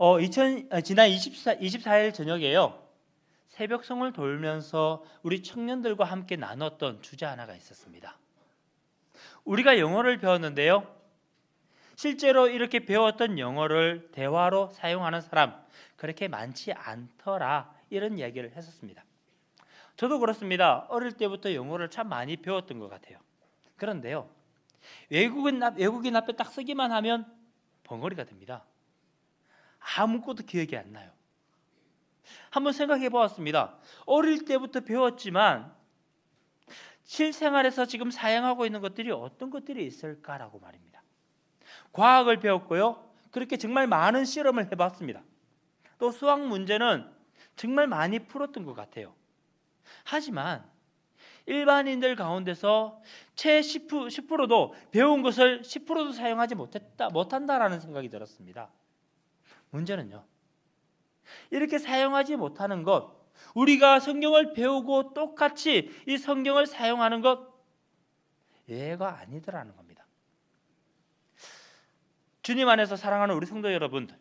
어, 2000, 아, 지난 24, 24일 저녁에요. 새벽성을 돌면서 우리 청년들과 함께 나눴던 주제 하나가 있었습니다. 우리가 영어를 배웠는데요. 실제로 이렇게 배웠던 영어를 대화로 사용하는 사람 그렇게 많지 않더라 이런 이야기를 했었습니다. 저도 그렇습니다. 어릴 때부터 영어를 참 많이 배웠던 것 같아요. 그런데요, 외국인 외국인 앞에 딱 쓰기만 하면 벙어리가 됩니다. 아무것도 기억이 안 나요. 한번 생각해 보았습니다. 어릴 때부터 배웠지만 실생활에서 지금 사용하고 있는 것들이 어떤 것들이 있을까라고 말입니다. 과학을 배웠고요. 그렇게 정말 많은 실험을 해봤습니다. 또 수학 문제는 정말 많이 풀었던 것 같아요. 하지만 일반인들 가운데서 채 10%, 10%도 배운 것을 10%도 사용하지 못했다 못한다라는 생각이 들었습니다. 문제는요. 이렇게 사용하지 못하는 것, 우리가 성경을 배우고 똑같이 이 성경을 사용하는 것 예가 아니더라는 겁니다. 주님 안에서 사랑하는 우리 성도 여러분들,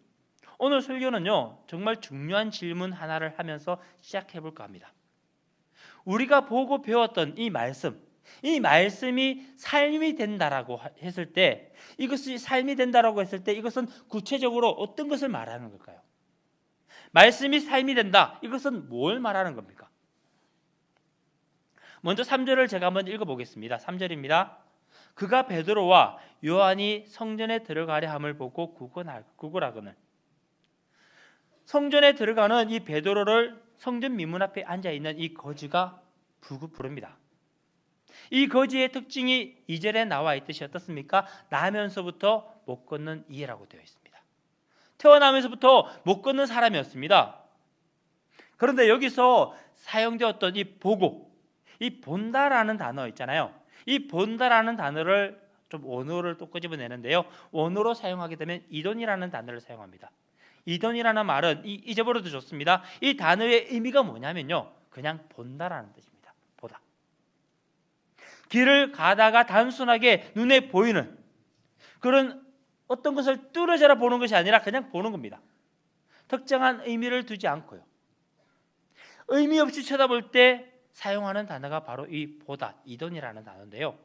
오늘 설교는요 정말 중요한 질문 하나를 하면서 시작해 볼까 합니다. 우리가 보고 배웠던 이 말씀, 이 말씀이 삶이 된다라고 했을 때 이것이 삶이 된다라고 했을 때 이것은 구체적으로 어떤 것을 말하는 걸까요? 말씀이 삶이 된다. 이것은 뭘 말하는 겁니까? 먼저 3절을 제가 한번 읽어 보겠습니다. 3절입니다. 그가 베드로와 요한이 성전에 들어가려 함을 보고 구걸하거늘 성전에 들어가는 이 베드로를 성전 미문 앞에 앉아 있는 이 거지가 부릅니다. 이 거지의 특징이 2절에 나와 있듯이 어떻습니까? 나면서부터 못 걷는 이라고 되어 있습니다. 태어나면서부터 못 걷는 사람이었습니다. 그런데 여기서 사용되었던 이 보고, 이 본다라는 단어 있잖아요. 이 본다라는 단어를 좀 원어를 또 끄집어내는데요. 원어로 사용하게 되면 이돈이라는 단어를 사용합니다. 이돈이라는 말은 잊어버려도 좋습니다. 이 단어의 의미가 뭐냐면요. 그냥 본다라는 뜻입니다. 길을 가다가 단순하게 눈에 보이는 그런 어떤 것을 뚫어져라 보는 것이 아니라 그냥 보는 겁니다. 특정한 의미를 두지 않고요. 의미 없이 쳐다볼 때 사용하는 단어가 바로 이 보다 이돈이라는 단어인데요.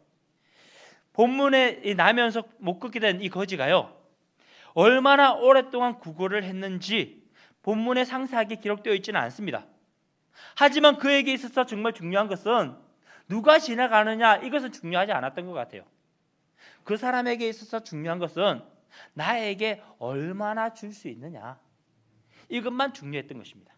본문에 나면서 못 걷게 된 이 거지가요. 얼마나 오랫동안 구걸을 했는지 본문에 상세하게 기록되어 있지는 않습니다. 하지만 그에게 있어서 정말 중요한 것은 누가 지나가느냐 이것은 중요하지 않았던 것 같아요. 그 사람에게 있어서 중요한 것은 나에게 얼마나 줄 수 있느냐. 이것만 중요했던 것입니다.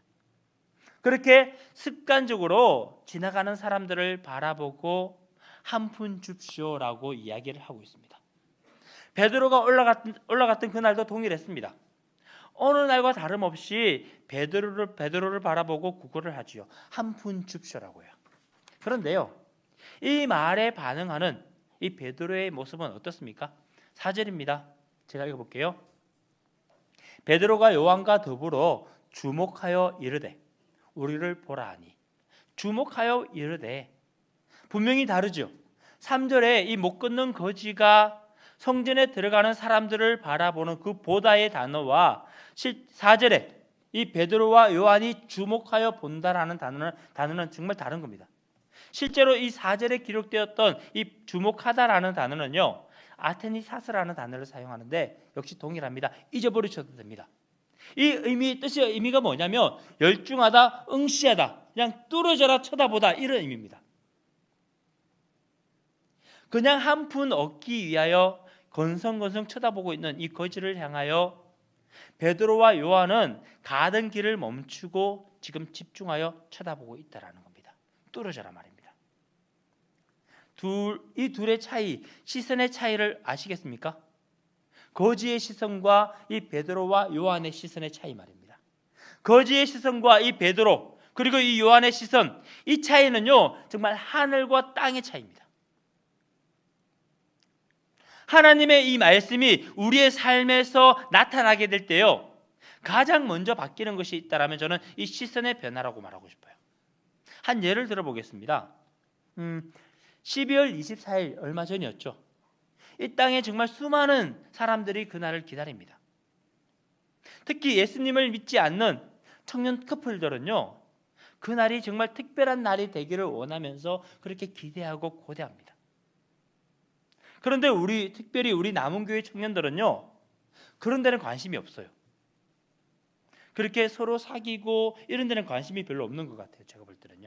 그렇게 습관적으로 지나가는 사람들을 바라보고 한 푼 줍시오라고 이야기를 하고 있습니다. 베드로가 올라갔던, 올라갔던 그날도 동일했습니다. 어느 날과 다름없이 베드로를 베드로를 바라보고 구걸을 하지요. 한 푼 줍시오라고요. 그런데요. 이 말에 반응하는 이 베드로의 모습은 어떻습니까? 4절입니다. 제가 읽어볼게요. 베드로가 요한과 더불어 주목하여 이르되 우리를 보라 하니 주목하여 이르되 분명히 다르죠. 3절에 이못 걷는 거지가 성전에 들어가는 사람들을 바라보는 그 보다의 단어와 4절에 이 베드로와 요한이 주목하여 본다라는 단어는, 단어는 정말 다른 겁니다. 실제로 이 4절에 기록되었던 이 주목하다라는 단어는요. 아테니사스라는 단어를 사용하는데 역시 동일합니다. 잊어버리셔도 됩니다. 이 의미 뜻이 의미가 뭐냐면 열중하다, 응시하다, 그냥 뚫어져라 쳐다보다 이런 의미입니다. 그냥 한 푼 얻기 위하여 건성건성 쳐다보고 있는 이 거지를 향하여 베드로와 요한은 가던 길을 멈추고 지금 집중하여 쳐다보고 있다라는 겁니다. 뚫어져라 말입니다. 둘, 이 둘의 차이, 시선의 차이를 아시겠습니까? 거지의 시선과 이 베드로와 요한의 시선의 차이 말입니다. 거지의 시선과 이 베드로 그리고 이 요한의 시선 이 차이는요 정말 하늘과 땅의 차이입니다. 하나님의 이 말씀이 우리의 삶에서 나타나게 될 때요 가장 먼저 바뀌는 것이 있다라면 저는 이 시선의 변화라고 말하고 싶어요. 한 예를 들어보겠습니다. 음, 12월 24일 얼마 전이었죠. 이 땅에 정말 수많은 사람들이 그날을 기다립니다. 특히 예수님을 믿지 않는 청년 커플들은요. 그날이 정말 특별한 날이 되기를 원하면서 그렇게 기대하고 고대합니다. 그런데 우리 특별히 우리 남은 교회 청년들은요. 그런 데는 관심이 없어요. 그렇게 서로 사귀고 이런 데는 관심이 별로 없는 것 같아요. 제가 볼 때는요.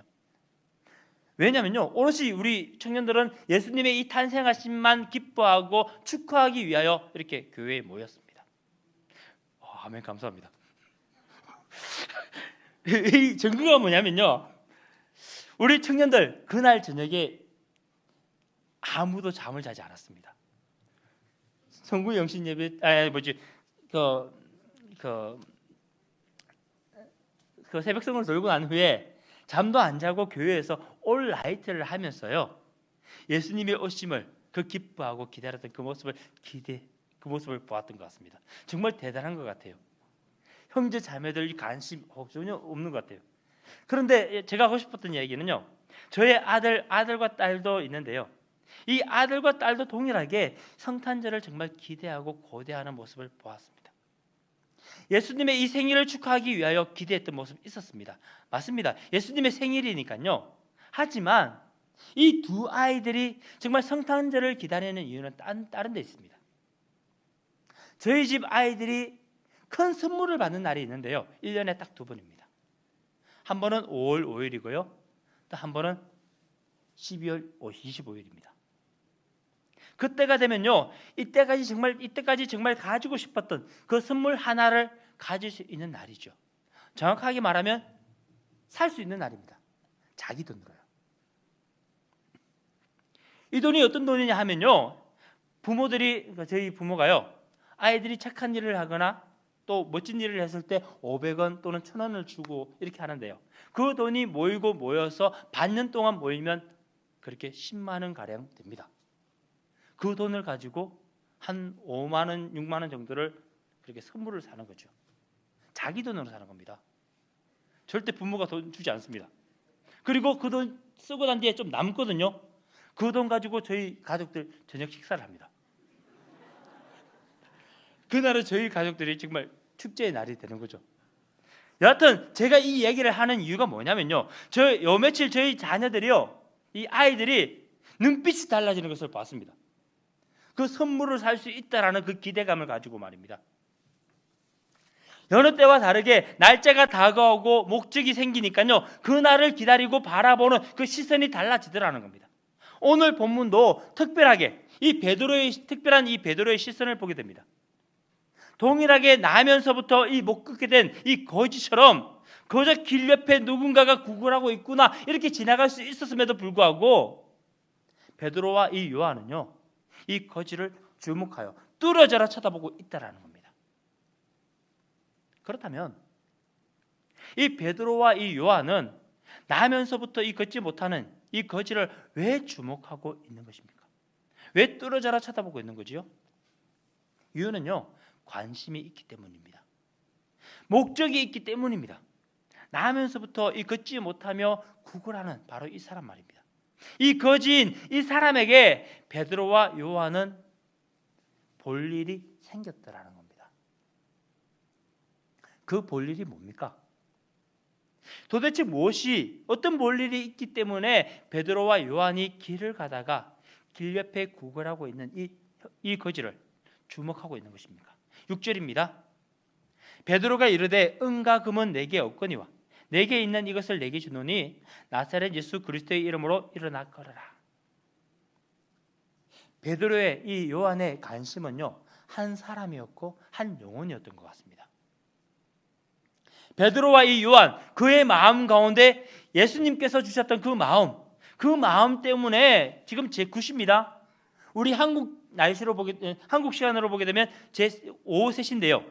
왜냐면요. 오롯이 우리 청년들은 예수님의 이 탄생하심만 기뻐하고 축하하기 위하여 이렇게 교회에 모였습니다. 어, 아멘 감사합니다. 이 증거가 뭐냐면요. 우리 청년들 그날 저녁에 아무도 잠을 자지 않았습니다. 성구 영신 예배 아 뭐지 그, 그, 그 새벽성을 돌고 난 후에 잠도 안 자고 교회에서 올 라이트를 하면서요 예수님의 오심을 그 기뻐하고 기다렸던 그 모습을 기대 그 모습을 보았던 것 같습니다. 정말 대단한 것 같아요. 형제 자매들 관심 어, 전혀 없는 것 같아요. 그런데 제가 하고 싶었던 얘기는요. 저의 아들 아들과 딸도 있는데요. 이 아들과 딸도 동일하게 성탄절을 정말 기대하고 고대하는 모습을 보았습니다. 예수님의 이 생일을 축하하기 위하여 기대했던 모습이 있었습니다. 맞습니다. 예수님의 생일이니까요. 하지만 이 두 아이들이 정말 성탄절을 기다리는 이유는 다른 데 있습니다. 저희 집 아이들이 큰 선물을 받는 날이 있는데요. 1년에 딱 두 번입니다. 한 번은 5월 5일이고요. 또 한 번은 12월 25일입니다. 그때가 되면요. 이때까지 정말 이때까지 정말 가지고 싶었던 그 선물 하나를 가질 수 있는 날이죠. 정확하게 말하면 살 수 있는 날입니다. 자기 돈으로요. 이 돈이 어떤 돈이냐 하면요. 부모들이 그러니까 저희 부모가요. 아이들이 착한 일을 하거나 또 멋진 일을 했을 때 500원 또는 1000원을 주고 이렇게 하는데요. 그 돈이 모이고 모여서 반년 동안 모이면 그렇게 10만 원 가량 됩니다. 그 돈을 가지고 한 5만 원, 6만 원 정도를 그렇게 선물을 사는 거죠. 자기 돈으로 사는 겁니다. 절대 부모가 돈 주지 않습니다. 그리고 그 돈 쓰고 난 뒤에 좀 남거든요. 그 돈 가지고 저희 가족들 저녁 식사를 합니다. 그날은 저희 가족들이 정말 축제의 날이 되는 거죠. 여하튼 제가 이 얘기를 하는 이유가 뭐냐면요. 저 요 며칠 저희 자녀들이요. 이 아이들이 눈빛이 달라지는 것을 봤습니다. 그 선물을 살 수 있다라는 그 기대감을 가지고 말입니다. 여느 때와 다르게 날짜가 다가오고 목적이 생기니까요. 그 날을 기다리고 바라보는 그 시선이 달라지더라는 겁니다. 오늘 본문도 특별하게 이 베드로의 특별한 이 베드로의 시선을 보게 됩니다. 동일하게 나면서부터 이못 긋게 된 이 거지처럼 거저 길 옆에 누군가가 구걸하고 있구나 이렇게 지나갈 수 있었음에도 불구하고 베드로와 이 요한은요 이 거지를 주목하여 뚫어져라 쳐다보고 있다라는 겁니다. 그렇다면 이 베드로와 이 요한은 나면서부터 이 걷지 못하는 이 거지를 왜 주목하고 있는 것입니까? 왜 뚫어져라 쳐다보고 있는 거지요? 이유는요 관심이 있기 때문입니다. 목적이 있기 때문입니다. 나면서부터 이 걷지 못하며 구걸하는 바로 이 사람 말입니다. 이 거지인 이 사람에게 베드로와 요한은 볼 일이 생겼더라는 겁니다. 그 볼 일이 뭡니까? 도대체 무엇이 어떤 볼 일이 있기 때문에 베드로와 요한이 길을 가다가 길 옆에 구걸하고 있는 이, 이 거지를 주목하고 있는 것입니까? 6절입니다. 베드로가 이르되 은과 금은 내게 없거니와 내게 있는 이것을 내게 주노니 나사렛 예수 그리스도의 이름으로 일어나 걸어라. 베드로의 이 요한의 관심은요 한 사람이었고 한 영혼이었던 것 같습니다. 베드로와 이 요한 그의 마음 가운데 예수님께서 주셨던 그 마음 그 마음 때문에 지금 제 9시입니다. 우리 한국 날씨로 보게 한국 시간으로 보게 되면 제 오후 3시인데요.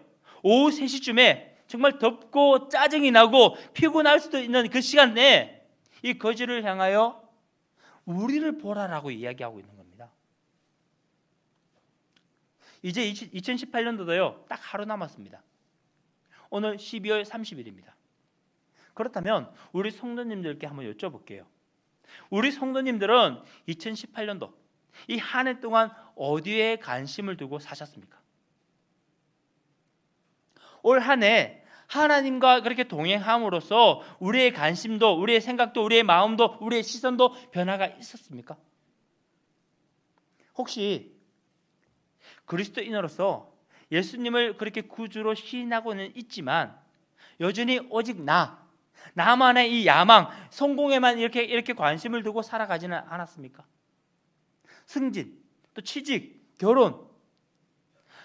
오후 3시쯤에 정말 덥고 짜증이 나고 피곤할 수도 있는 그 시간 내에 이 거지를 향하여 우리를 보라라고 이야기하고 있는 겁니다. 이제 2018년도도요. 딱 하루 남았습니다. 오늘 12월 30일입니다. 그렇다면 우리 성도님들께 한번 여쭤볼게요. 우리 성도님들은 2018년도 이 한 해 동안 어디에 관심을 두고 사셨습니까? 올 한 해 하나님과 그렇게 동행함으로써 우리의 관심도 우리의 생각도 우리의 마음도 우리의 시선도 변화가 있었습니까? 혹시 그리스도인으로서 예수님을 그렇게 구주로 시인하고는 있지만 여전히 오직 나 나만의 이 야망 성공에만 이렇게 이렇게 관심을 두고 살아가지는 않았습니까? 승진 또 취직 결혼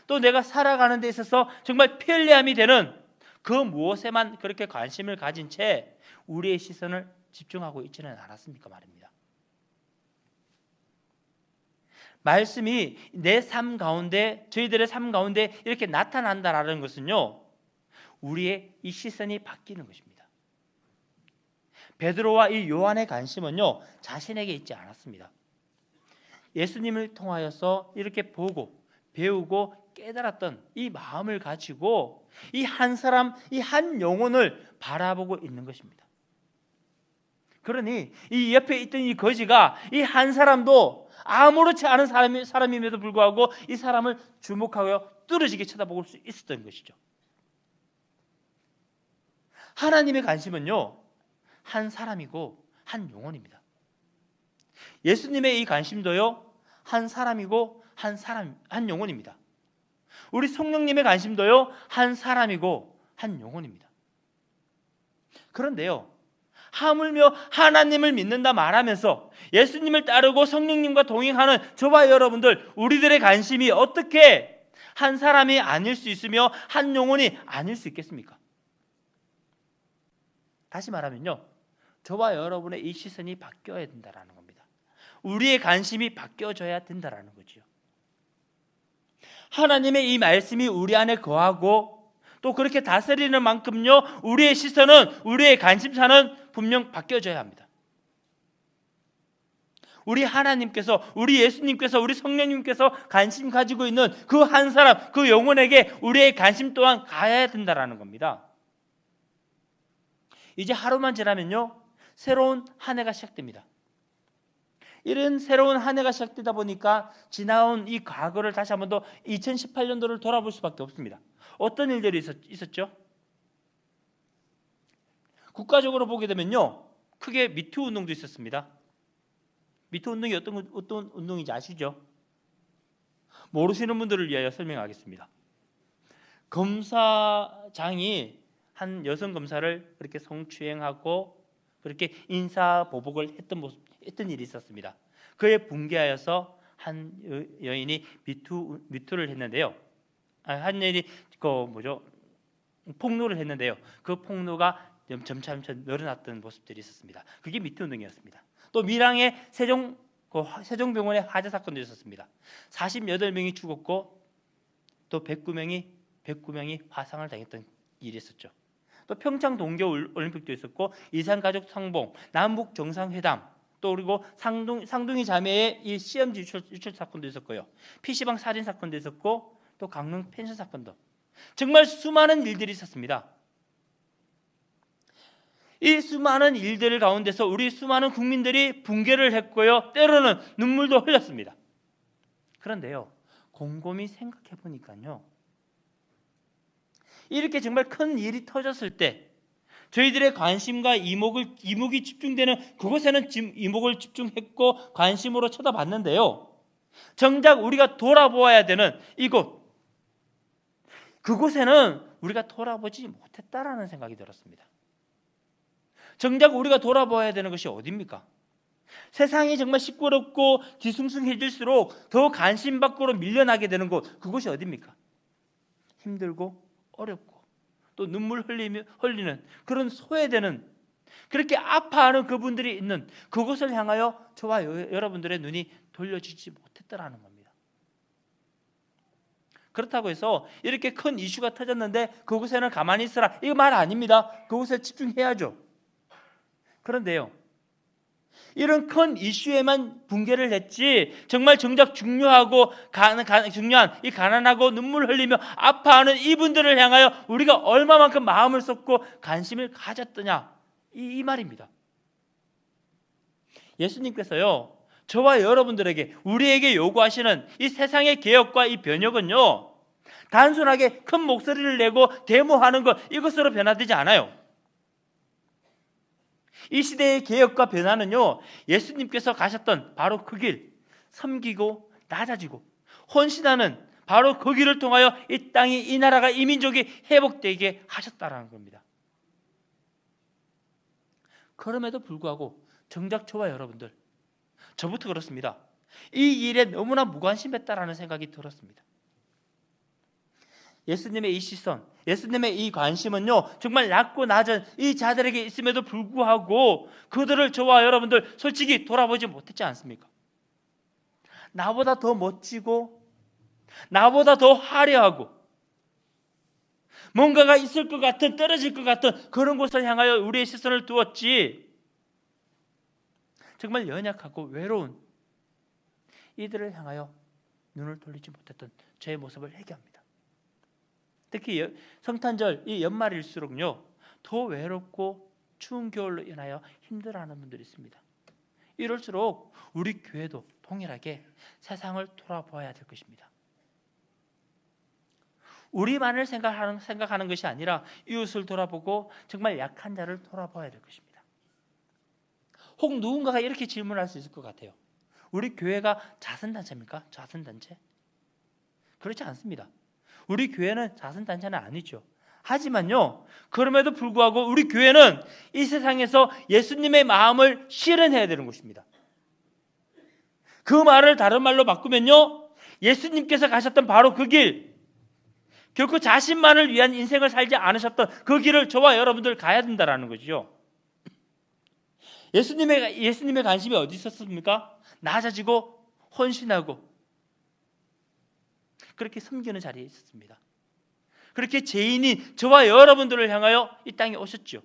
또 내가 살아가는 데 있어서 정말 편리함이 되는 그 무엇에만 그렇게 관심을 가진 채 우리의 시선을 집중하고 있지는 않았습니까 말입니다. 말씀이 내 삶 가운데 저희들의 삶 가운데 이렇게 나타난다라는 것은요. 우리의 이 시선이 바뀌는 것입니다. 베드로와 이 요한의 관심은요. 자신에게 있지 않았습니다. 예수님을 통하여서 이렇게 보고 배우고 깨달았던 이 마음을 가지고 이 한 사람, 이 한 영혼을 바라보고 있는 것입니다. 그러니 이 옆에 있던 이 거지가 이 한 사람도 아무렇지 않은 사람이, 사람임에도 불구하고 이 사람을 주목하여 뚫어지게 쳐다볼 수 있었던 것이죠. 하나님의 관심은요, 한 사람이고 한 영혼입니다. 예수님의 이 관심도요, 한 사람이고 한 사람, 한 영혼입니다. 우리 성령님의 관심도요, 한 사람이고 한 영혼입니다. 그런데요, 하물며 하나님을 믿는다 말하면서 예수님을 따르고 성령님과 동행하는 저와 여러분들 우리들의 관심이 어떻게 한 사람이 아닐 수 있으며 한 영혼이 아닐 수 있겠습니까? 다시 말하면요. 저와 여러분의 이 시선이 바뀌어야 된다라는 겁니다. 우리의 관심이 바뀌어져야 된다라는 거지요. 하나님의 이 말씀이 우리 안에 거하고 또 그렇게 다스리는 만큼요 우리의 시선은 우리의 관심사는 분명 바뀌어져야 합니다. 우리 하나님께서 우리 예수님께서 우리 성령님께서 관심 가지고 있는 그 한 사람 그 영혼에게 우리의 관심 또한 가야 된다라는 겁니다. 이제 하루만 지나면요 새로운 한 해가 시작됩니다. 이런 새로운 한 해가 시작되다 보니까 지나온 이 과거를 다시 한번 더 2018년도를 돌아볼 수밖에 없습니다. 어떤 일들이 있었, 죠 국가적으로 보게 되면요. 크게 미투 운동도 있었습니다. 미투 운동이 어떤 어떤 운동인지 아시죠? 모르시는 분들을 위하여 설명하겠습니다. 검사장이 한 여성 검사를 그렇게 성추행하고 그렇게 인사 보복을 했던 모습, 했던 일이 있었습니다. 그에 붕괴하여서 한 여인이 미투 미투를 했는데요. 아, 한 여인이 그 뭐죠 폭로를 했는데요. 그 폭로가 점차점차 늘어났던 모습들이 있었습니다. 그게 미투 운동이었습니다. 또 밀양의 세종 그 세종병원의 화재 사건도 있었습니다. 48명이 죽었고 또 109명이 109명이 화상을 당했던 일이 있었죠. 또 평창 동계 올림픽도 있었고 이산 가족 상봉, 남북 정상회담, 또 그리고 상둥, 상둥이 자매의 이 시험지 유출, 유출 사건도 있었고요. PC방 살인 사건도 있었고 또 강릉 펜션 사건도 정말 수많은 일들이 있었습니다. 이 수많은 일들 가운데서 우리 수많은 국민들이 붕괴를 했고요. 때로는 눈물도 흘렸습니다. 그런데요. 곰곰이 생각해 보니까요. 이렇게 정말 큰 일이 터졌을 때 저희들의 관심과 이목을 이목이 집중되는 그곳에는 이목을 집중했고 관심으로 쳐다봤는데요. 정작 우리가 돌아보아야 되는 이곳 그곳에는 우리가 돌아보지 못했다라는 생각이 들었습니다. 정작 우리가 돌아보아야 되는 것이 어디입니까? 세상이 정말 시끄럽고 뒤숭숭해질수록 더 관심 밖으로 밀려나게 되는 곳 그곳이 어디입니까? 힘들고 어렵고 또 눈물 흘리며 흘리는 그런 소외되는 그렇게 아파하는 그분들이 있는 그곳을 향하여 저와 여러분들의 눈이 돌려지지 못했다라는 겁니다. 그렇다고 해서 이렇게 큰 이슈가 터졌는데 그곳에는 가만히 있으라 이거 말 아닙니다. 그곳에 집중해야죠. 그런데요. 이런 큰 이슈에만 붕괴를 했지 정말 정작 중요하고 가, 가, 중요한 이 가난하고 눈물 흘리며 아파하는 이분들을 향하여 우리가 얼마만큼 마음을 쏟고 관심을 가졌더냐 이, 이 말입니다. 예수님께서요 저와 여러분들에게 우리에게 요구하시는 이 세상의 개혁과 이 변혁은요 단순하게 큰 목소리를 내고 데모하는 것 이것으로 변화되지 않아요. 이 시대의 개혁과 변화는요, 예수님께서 가셨던 바로 그 길, 섬기고 낮아지고 헌신하는 바로 그 길을 통하여 이 땅이 이 나라가 이 민족이 회복되게 하셨다라는 겁니다. 그럼에도 불구하고 정작 저와 여러분들 저부터 그렇습니다. 이 일에 너무나 무관심했다라는 생각이 들었습니다. 예수님의 이 시선, 예수님의 이 관심은요, 정말 낮고 낮은 이 자들에게 있음에도 불구하고 그들을 저와 여러분들 솔직히 돌아보지 못했지 않습니까? 나보다 더 멋지고, 나보다 더 화려하고, 뭔가가 있을 것 같은, 떨어질 것 같은 그런 곳을 향하여 우리의 시선을 두었지, 정말 연약하고 외로운 이들을 향하여 눈을 돌리지 못했던 저의 모습을 회개합니다. 특히 성탄절 이 연말일수록요 더 외롭고 추운 겨울로 인하여 힘들어하는 분들이 있습니다. 이럴수록 우리 교회도 동일하게 세상을 돌아보아야 될 것입니다. 우리만을 생각하는, 생각하는 것이 아니라 이웃을 돌아보고 정말 약한 자를 돌아봐야 될 것입니다. 혹 누군가가 이렇게 질문할 수 있을 것 같아요. 우리 교회가 자선단체입니까? 자선단체? 그렇지 않습니다. 우리 교회는 자선단체는 아니죠. 하지만요, 그럼에도 불구하고 우리 교회는 이 세상에서 예수님의 마음을 실현해야 되는 것입니다. 그 말을 다른 말로 바꾸면요, 예수님께서 가셨던 바로 그 길, 결코 자신만을 위한 인생을 살지 않으셨던 그 길을 저와 여러분들 가야 된다라는 거죠. 예수님의 예수님의 관심이 어디 있었습니까? 낮아지고 헌신하고 그렇게 섬기는 자리에 있었습니다. 그렇게 죄인인 저와 여러분들을 향하여 이 땅에 오셨죠.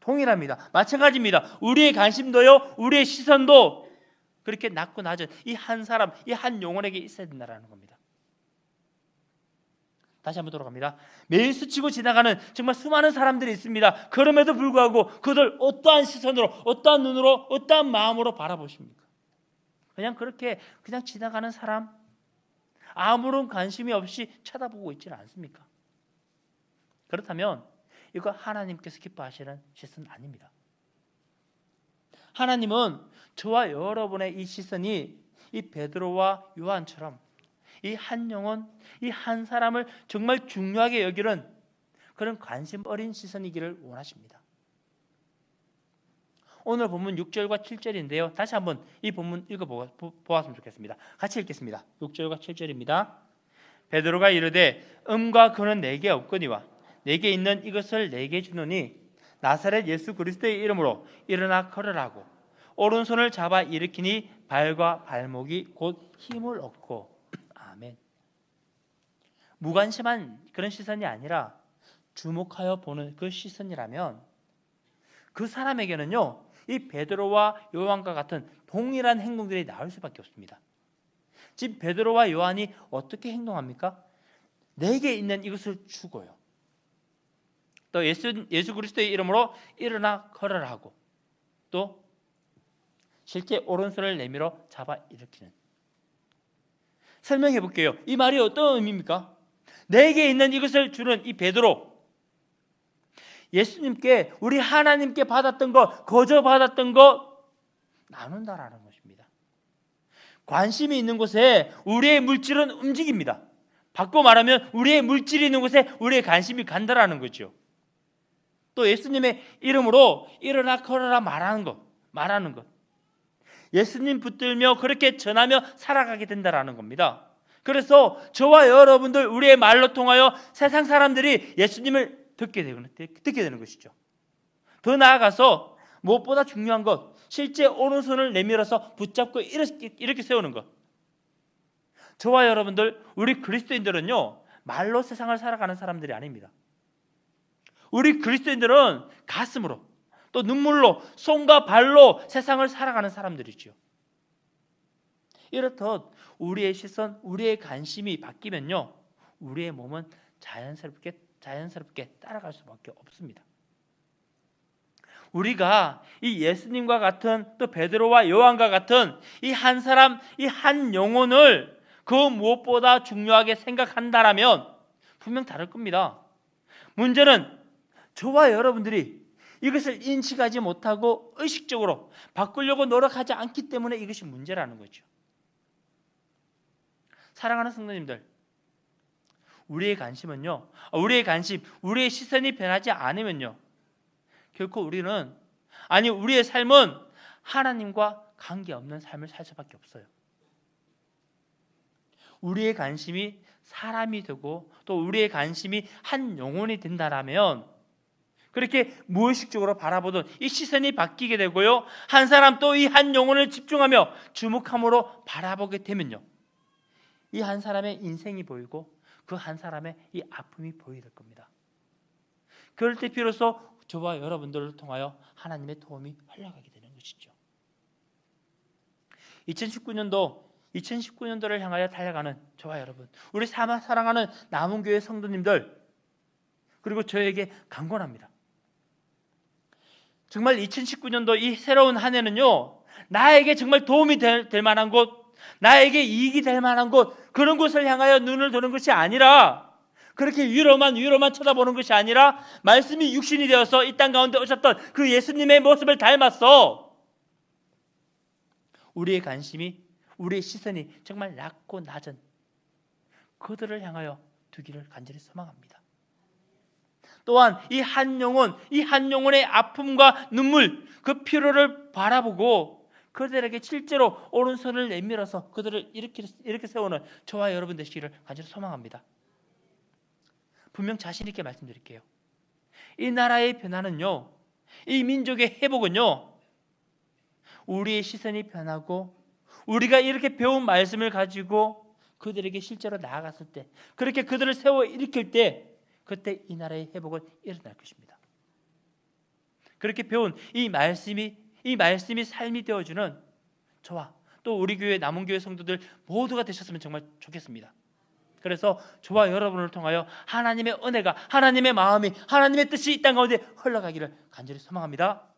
동일합니다. 마찬가지입니다. 우리의 관심도요, 우리의 시선도 그렇게 낮고 낮은 이 한 사람, 이 한 영혼에게 있어야 된다는 겁니다. 다시 한번 돌아갑니다. 매일 스치고 지나가는 정말 수많은 사람들이 있습니다. 그럼에도 불구하고 그들 어떠한 시선으로, 어떠한 눈으로, 어떠한 마음으로 바라보십니까? 그냥 그렇게 그냥 지나가는 사람 아무런 관심이 없이 쳐다보고 있지는 않습니까? 그렇다면 이거 하나님께서 기뻐하시는 시선 아닙니다. 하나님은 저와 여러분의 이 시선이 이 베드로와 요한처럼 이 한 영혼, 이 한 사람을 정말 중요하게 여기는 그런 관심 어린 시선이기를 원하십니다. 오늘 본문 6절과 7절인데요. 다시 한번 이 본문 읽어 보았으면 좋겠습니다. 같이 읽겠습니다. 6절과 7절입니다. 베드로가 이르되 음과 그는 내게 없거니와 내게 있는 이것을 내게 주노니 나사렛 예수 그리스도의 이름으로 일어나 걸으라고 오른손을 잡아 일으키니 발과 발목이 곧 힘을 얻고. 무관심한 그런 시선이 아니라 주목하여 보는 그 시선이라면 그 사람에게는요 이 베드로와 요한과 같은 동일한 행동들이 나올 수밖에 없습니다. 지금 베드로와 요한이 어떻게 행동합니까? 내게 있는 이것을 주고요. 또 예수 예수 그리스도의 이름으로 일어나 걸으라 하고 또 실제 오른손을 내밀어 잡아 일으키는 설명해 볼게요. 이 말이 어떤 의미입니까? 내게 있는 이것을 주는 이 베드로 예수님께 우리 하나님께 받았던 것 거저 받았던 것 나눈다라는 것입니다. 관심이 있는 곳에 우리의 물질은 움직입니다. 바꿔 말하면 우리의 물질이 있는 곳에 우리의 관심이 간다라는 거죠. 또 예수님의 이름으로 일어나 걸어라 말하는 것, 말하는 것. 예수님 붙들며 그렇게 전하며 살아가게 된다라는 겁니다. 그래서 저와 여러분들 우리의 말로 통하여 세상 사람들이 예수님을 듣게 되는, 듣게 되는 것이죠. 더 나아가서 무엇보다 중요한 것, 실제 오른손을 내밀어서 붙잡고 이렇게, 이렇게 세우는 것. 저와 여러분들, 우리 그리스도인들은요, 말로 세상을 살아가는 사람들이 아닙니다. 우리 그리스도인들은 가슴으로, 또 눈물로, 손과 발로 세상을 살아가는 사람들이죠. 이렇듯 우리의 시선, 우리의 관심이 바뀌면요, 우리의 몸은 자연스럽게 자연스럽게 따라갈 수밖에 없습니다. 우리가 이 예수님과 같은 또 베드로와 요한과 같은 이 한 사람, 이 한 영혼을 그 무엇보다 중요하게 생각한다라면 분명 다를 겁니다. 문제는 저와 여러분들이 이것을 인식하지 못하고 의식적으로 바꾸려고 노력하지 않기 때문에 이것이 문제라는 거죠. 사랑하는 성도님들, 우리의 관심은요, 우리의 관심, 우리의 시선이 변하지 않으면요, 결코 우리는 아니 우리의 삶은 하나님과 관계 없는 삶을 살 수밖에 없어요. 우리의 관심이 사람이 되고 또 우리의 관심이 한 영혼이 된다라면 그렇게 무의식적으로 바라보던 이 시선이 바뀌게 되고요. 한 사람 또 이 한 영혼을 집중하며 주목함으로 바라보게 되면요. 이 한 사람의 인생이 보이고 그 한 사람의 이 아픔이 보이게 될 겁니다. 그럴 때 비로소 저와 여러분들을 통하여 하나님의 도움이 흘러가게 되는 것이죠. 2019년도 2019년도를 향하여 달려가는 저와 여러분, 우리 사랑하는 남은 교회 성도님들 그리고 저에게 강권합니다. 정말 2019년도 이 새로운 한 해는요, 나에게 정말 도움이 될, 될 만한 곳, 나에게 이익이 될 만한 곳, 그런 곳을 향하여 눈을 두는 것이 아니라, 그렇게 위로만 위로만 쳐다보는 것이 아니라, 말씀이 육신이 되어서 이 땅 가운데 오셨던 그 예수님의 모습을 닮았어. 우리의 관심이, 우리의 시선이 정말 낮고 낮은 그들을 향하여 두기를 간절히 소망합니다. 또한 이 한 영혼, 이 한 영혼의 아픔과 눈물, 그 피로를 바라보고 그들에게 실제로 오른손을 내밀어서 그들을 이렇게 이렇게 세우는 저와 여러분 되시기를 간절히 소망합니다. 분명 자신 있게 말씀드릴게요. 이 나라의 변화는요, 이 민족의 회복은요, 우리의 시선이 변하고 우리가 이렇게 배운 말씀을 가지고 그들에게 실제로 나아갔을 때, 그렇게 그들을 세워 일으킬 때, 그때 이 나라의 회복은 일어날 것입니다. 그렇게 배운 이 말씀이 이 말씀이 삶이 되어주는 저와 또 우리 교회 남은 교회 성도들 모두가 되셨으면 정말 좋겠습니다. 그래서 저와 여러분을 통하여 하나님의 은혜가 하나님의 마음이 하나님의 뜻이 이땅 가운데 흘러가기를 간절히 소망합니다.